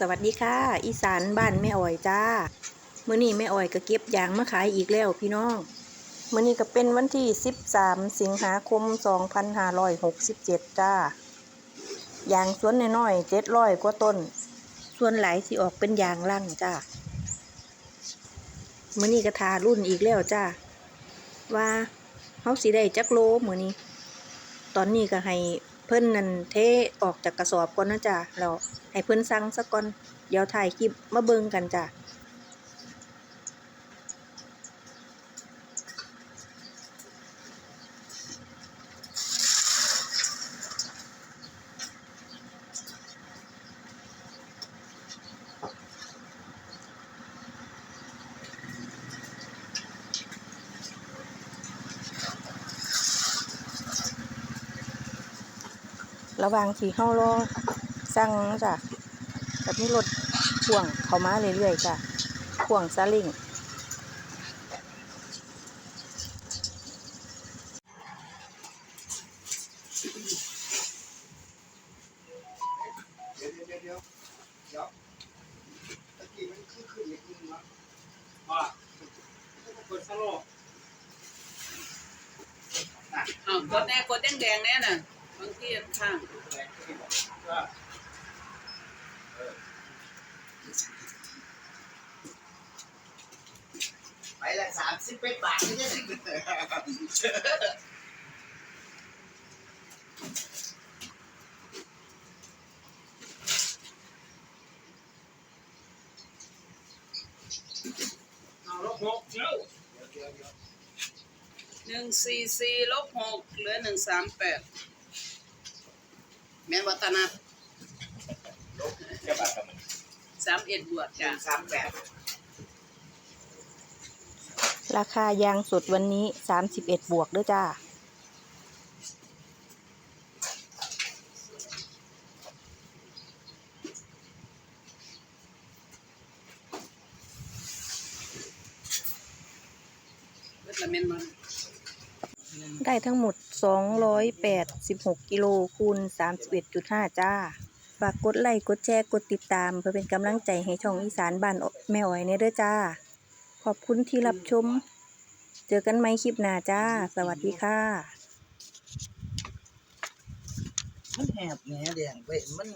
สวัสดีค่ะ อีสานบ้านแม่อ้อยจ้ามื้อนี้แม่อ้อยก็เก็บยางมาขายอีกแล้วพี่น้องมื้อนี้ก็เป็นวันที่ 13 สิงหาคม 2567 จ้ายางสวนน้อยๆ700กว่าต้น ส่วนหลายสิออกเป็นยางล่างจ้ามื้อนี้ก็ทารุ่นอีกแล้วจ้าว่าเฮาสิได้จักโลมื้อนี้ ตอนนี้ก็ให้ เพิ่นนั่นเทออกจากกระสอบก่อนนะจ้ะแล้วให้เพิ่นสั่งซะก่อน เดี๋ยวถ่ายคลิปมาเบิ่งกันจ้ะ ระหว่างที่เฮารอสั่งจ้ะก็มีรถพ่วงเข้ามาเรื่อยๆจ้ะพ่วงซาเล้งเดี๋ยวเดี๋ยวเดี๋ยวเดี๋ยวตะกี้มันขึ้นขึ้นอย่างนี้เนะว่าคนสลกอ้าวกดแน่กดแดงแดงแน่น่ะ บางทีข้างไปละสามสิบเป็นบาทไม่ใช่เอาลบหกเร็วหนึ่งสี่สี่ลบหกเหลือหนึ่งสามแปด แม่นวัฒนะจะบาดกับมันสามเอ็ดบวกจาจ้ะสามแปดราคายางสดวันนี้ 31 บวกเด้อจ้าเวทละแม่นมัน ได้ทั้งหมด 286 กิโลคูณ 31.5 จ้า ฝากกดไลค์กดแชร์กดติดตาม เพื่อเป็นกำลังใจให้ช่องอีสานบ้านแม่อ้อยในเด้อจ้า ขอบคุณที่รับชม เจอกันไหมคลิปหน้าจ้า สวัสดีค่ะ มันแหบแหนแดงเว้ยมัน